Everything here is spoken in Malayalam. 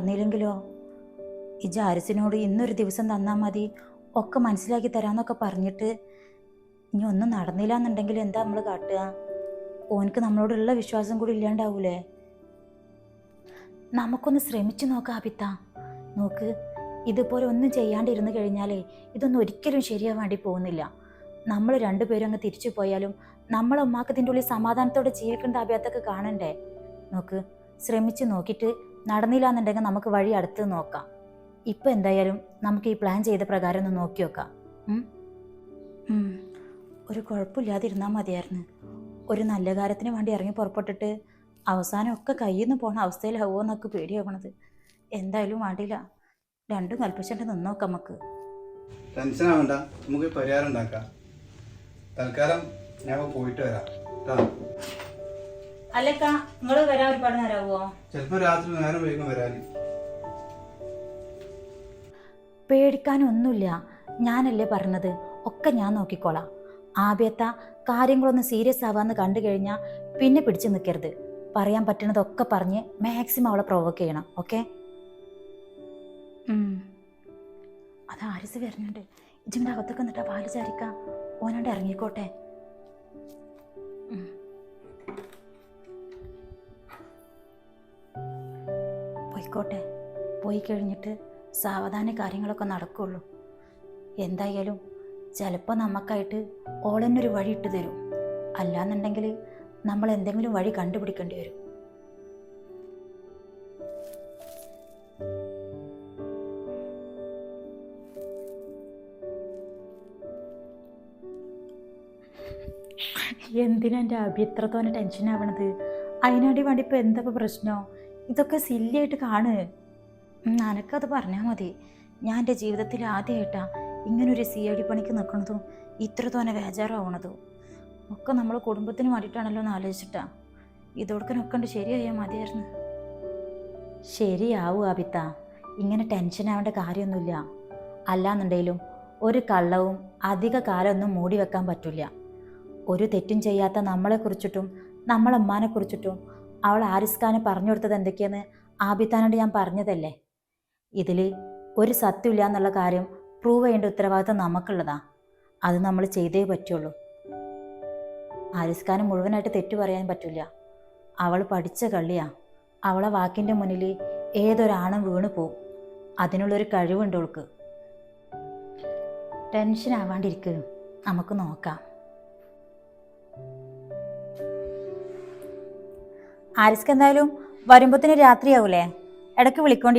തന്നില്ലെങ്കിലോ ഈ ജാരിസിനോട് ഇന്നൊരു ദിവസം തന്നാൽ മതി. ഒക്കെ മനസ്സിലാക്കി തരാമെന്നൊക്കെ പറഞ്ഞിട്ട് ഇനി ഒന്നും നടന്നില്ല എന്നുണ്ടെങ്കിൽ എന്താ നമ്മൾ കാട്ടുക? ഓനക്ക് നമ്മളോടുള്ള വിശ്വാസം കൂടി ഇല്ലാണ്ടാവൂലേ? നമുക്കൊന്ന് ശ്രമിച്ചു നോക്കാം അബിത്ത നോക്ക് ഇതുപോലെ ഒന്നും ചെയ്യാണ്ടിരുന്നു കഴിഞ്ഞാലേ ഇതൊന്നും ഒരിക്കലും ശരിയാവാൻ വേണ്ടി പോകുന്നില്ല നമ്മൾ രണ്ടുപേരും അങ്ങ് തിരിച്ചു പോയാലും നമ്മളെ ഉമ്മാക്കത്തിന്റെ ഉള്ളിൽ സമാധാനത്തോടെ ജീവിക്കേണ്ട അഭ്യത്തൊക്കെ കാണണ്ടേ? നോക്ക് ശ്രമിച്ചു നോക്കിയിട്ട് നടന്നില്ല എന്നുണ്ടെങ്കിൽ നമുക്ക് വഴി അടുത്ത് നോക്കാം. ഇപ്പം എന്തായാലും നമുക്ക് ഈ പ്ലാൻ ചെയ്ത പ്രകാരം ഒന്ന് നോക്കി നോക്കാം. ഒരു കുഴപ്പമില്ലാതിരുന്നാൽ മതിയായിരുന്നു. ഒരു നല്ല കാര്യത്തിന് വേണ്ടി ഇറങ്ങി പുറപ്പെട്ടിട്ട് അവസാനം ഒക്കെ കയ്യിൽ നിന്ന് പോണ അവസ്ഥയിലാവുമോ എന്നൊക്കെ പേടിയാവണത്. എന്തായാലും വേണ്ടില്ല രണ്ടും കൽപ്പിച്ചിട്ട് നിന്നോക്കാം നമുക്ക്. ടെൻഷൻ ആവണ്ട. നമുക്ക് പരിഹാരം ഉണ്ടാക്കാം. തൽക്കാലം ഞാൻ പോയിട്ട് വരാം. അല്ലക്ക നിങ്ങൾ വരാൻ ഒരുപാട് നേരമാവോ ചിലപ്പോ രാത്രി നേരം വൈകും വരാൻ പേടിക്കാനൊന്നുമില്ല. ഞാനല്ലേ പറഞ്ഞത്. ഒക്കെ ഞാൻ നോക്കിക്കോളാം. ആദ്യത്തെ കാര്യങ്ങളൊന്ന് സീരിയസ് ആവാന്ന് കണ്ടു കഴിഞ്ഞാൽ പിന്നെ പിടിച്ചു നിൽക്കരുത് പറയാൻ പറ്റുന്നതൊക്കെ പറഞ്ഞ് മാക്സിമം അവളെ പ്രൊവോക്ക് ചെയ്യണം ഓക്കെ? അത് ആരിസ് വരുന്നുണ്ട്. ഇജിന്റെ അകത്തൊക്കെ എന്നിട്ട് പാൽ ചാരിക്കാം. ഓനോണ്ട് ഇറങ്ങിക്കോട്ടെ. പോയിക്കോട്ടെ പോയി കഴിഞ്ഞിട്ട് സാവധാന കാര്യങ്ങളൊക്കെ നടക്കുള്ളൂ. എന്തായാലും ചിലപ്പോൾ നമുക്കായിട്ട് ഓളന്നൊരു വഴി ഇട്ട് തരും. അല്ലാന്നുണ്ടെങ്കിൽ നമ്മൾ എന്തെങ്കിലും വഴി കണ്ടുപിടിക്കേണ്ടി വരും. എന്തിനാ എന്റെ അഭിത്രത്തോനെ ടെൻഷൻ ആവണത്? അതിനാടി വേണ്ടി ഇപ്പം എന്താ പ്രശ്നം? ഇതൊക്കെ സില്ലിയായിട്ട് കാണ്. നനക്കത് പറഞ്ഞാൽ മതി. ഞാൻ എന്റെ ജീവിതത്തിൽ ആദ്യമായിട്ടാ ഇങ്ങനൊരു സി ഐ ഡി പണിക്ക് നിൽക്കണതും ഇത്ര തോനെ വേജാറാവണതും. ഒക്കെ നമ്മൾ കുടുംബത്തിന് വേണ്ടിയിട്ടാണല്ലോ എന്ന് ആലോചിച്ചിട്ടാ. ഉണ്ട് ശരിയായാൽ മതിയായിരുന്നു. ശരിയാവൂ അബിത്ത ഇങ്ങനെ ടെൻഷൻ ആവേണ്ട കാര്യമൊന്നുമില്ല. അല്ലാന്നുണ്ടെങ്കിലും ഒരു കള്ളവും അധിക കാലമൊന്നും മൂടി വെക്കാൻ പറ്റില്ല. ഒരു തെറ്റും ചെയ്യാത്ത നമ്മളെക്കുറിച്ചിട്ടും നമ്മളെ അവൾ ആരിസ്ഖാന് പറഞ്ഞു കൊടുത്തത് എന്തൊക്കെയെന്ന് ആബിത്താനോട് ഞാൻ പറഞ്ഞതല്ലേ? ഇതിൽ ഒരു സത്യമില്ല എന്നുള്ള കാര്യം പ്രൂവ് ചെയ്യേണ്ട ഉത്തരവാദിത്തം നമുക്കുള്ളതാ. അത് നമ്മൾ ചെയ്തേ പറ്റുള്ളൂ. ആരിസ്ഖാന് മുഴുവനായിട്ട് തെറ്റു പറയാൻ പറ്റില്ല. അവൾ പഠിച്ച കള്ളിയാ. അവളെ വാക്കിന്റെ മുന്നിൽ ഏതൊരാണും വീണു പോവും. അതിനുള്ളൊരു കഴിവുണ്ട് അവൾക്ക്. ടെൻഷൻ ആവാണ്ടിരിക്കും നമുക്ക് നോക്കാം. ആരിസ്ക്ക് എന്തായാലും വരുമ്പോത്തിന് രാത്രിയാവൂലേ? ഇടയ്ക്ക് വിളിക്കൊണ്ടി